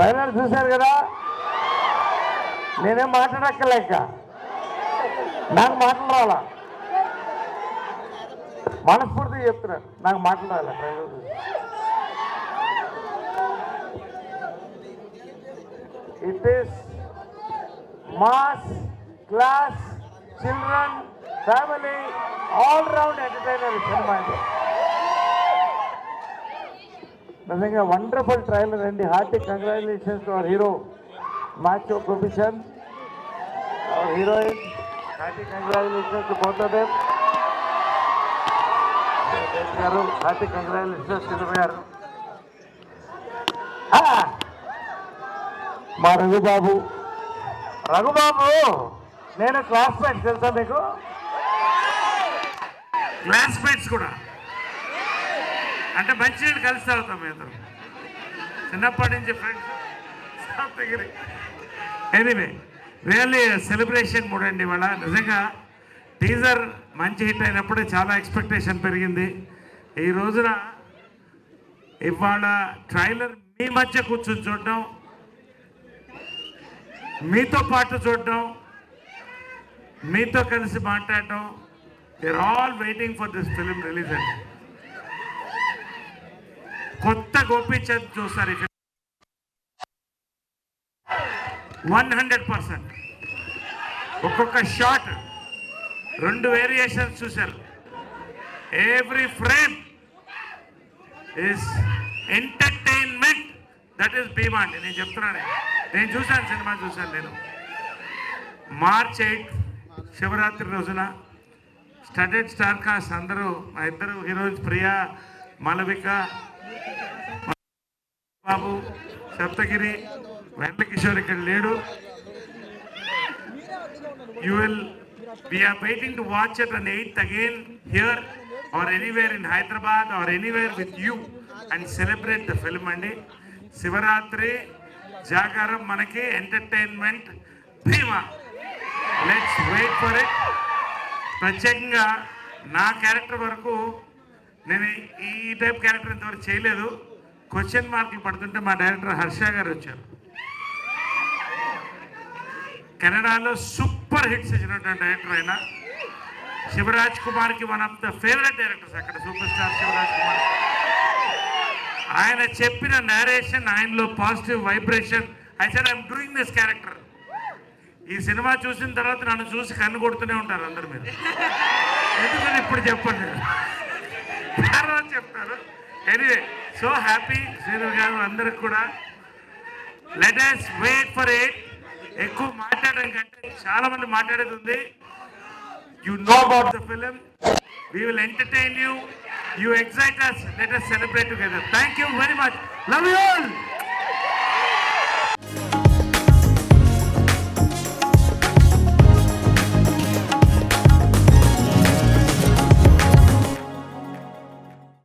Final చూశారు కదా? నేనేం మాట్లాడక్కర్లేక. నాకు మాటలు రాలా. మనస్ఫూర్తిగా చెప్తున్నాను. నాకు మాటలు రాలా. Trailer it is mass class children family all round entertainer cinema ఇది నిజంగా వండర్ఫుల్ ట్రైలర్ అండి. Hearty congratulations to our hero macho profession our heroine hearty congratulations to both of them గారు హార్టీ కంగ్రాచులేషన్స్ సినిమా గారు. మా రఘుబాబు. రఘుబాబు నేను classmates తెలుసా మీకు? Classmates కూడా. అంటే మంచి నీళ్ళు కలిసి తాగుతాం మేము చిన్నప్పటి నుంచి friends Saptagiri anyway really celebration mood అండి ఇవాళ. నిజంగా టీజర్ మంచి హిట్ అయినప్పుడే చాలా ఎక్స్పెక్టేషన్ పెరిగింది. ఈ రోజున ఇవాళ ట్రైలర్ మీ మధ్య కూర్చొని చూడడం మీతో పాటు చూడడం మీతో కలిసి మాట్లాడడం they're all waiting for this film release అండి. కొత్త గోపీచంద్ చూస్తారు వన్ హండ్రెడ్ పర్సెంట్ ఒక్కొక్క షాట్ రెండు వేరియేషన్స్ చూశారు. Every frame is entertainment that is Bhimaa అండి నేను చెప్తున్నాను. నేను చూశాను సినిమా చూశాను నేను. మార్చ్ ఎయిట్ శివరాత్రి రోజున స్టడెడ్ స్టార్ కాస్ట్ అందరూ మా ఇద్దరు హీరోయిన్స్ ప్రియా మలవిక బాబు సప్తగిరి వెంకట ఇక్కడ లేడు. You will we are waiting to watch it and eighth again here or anywhere in Hyderabad or anywhere with you and celebrate the film అండి శివరాత్రి జాగారం మనకి entertainment Bhimaa let's wait for it ప్రత్యేకంగా నా character వరకు నేను ఈ type character ఇంతవరకు చేయలేదు. క్వశ్చన్ మార్కులు పడుతుంటే మా డైరెక్టర్ హర్ష గారు వచ్చారు. కెనడాలో సూపర్ హిట్స్ ఇచ్చినటువంటి డైరెక్టర్ ఆయన. శివరాజ్ కుమార్కి one of the favourite directors అక్కడ సూపర్ స్టార్ శివరాజ్ కుమార్. ఆయన చెప్పిన నేరేషన్ ఆయనలో positive vibration I said I'm doing this character ఈ సినిమా చూసిన తర్వాత నన్ను చూసి కన్ను కొడుతూనే ఉంటారు అందరు మీరు. ఎందుకని ఇప్పుడు చెప్పండి? కారణం చెప్తారు ఎనీవే సో హ్యాపీ శ్రీను గారు అందరికి కూడా. Let us wait for eight ఎక్కువ మాట్లాడడం కంటే చాలా మంది మాట్లాడేది ఉంది. You know about the film we will entertain you you excite us let us celebrate together thank you very much love you all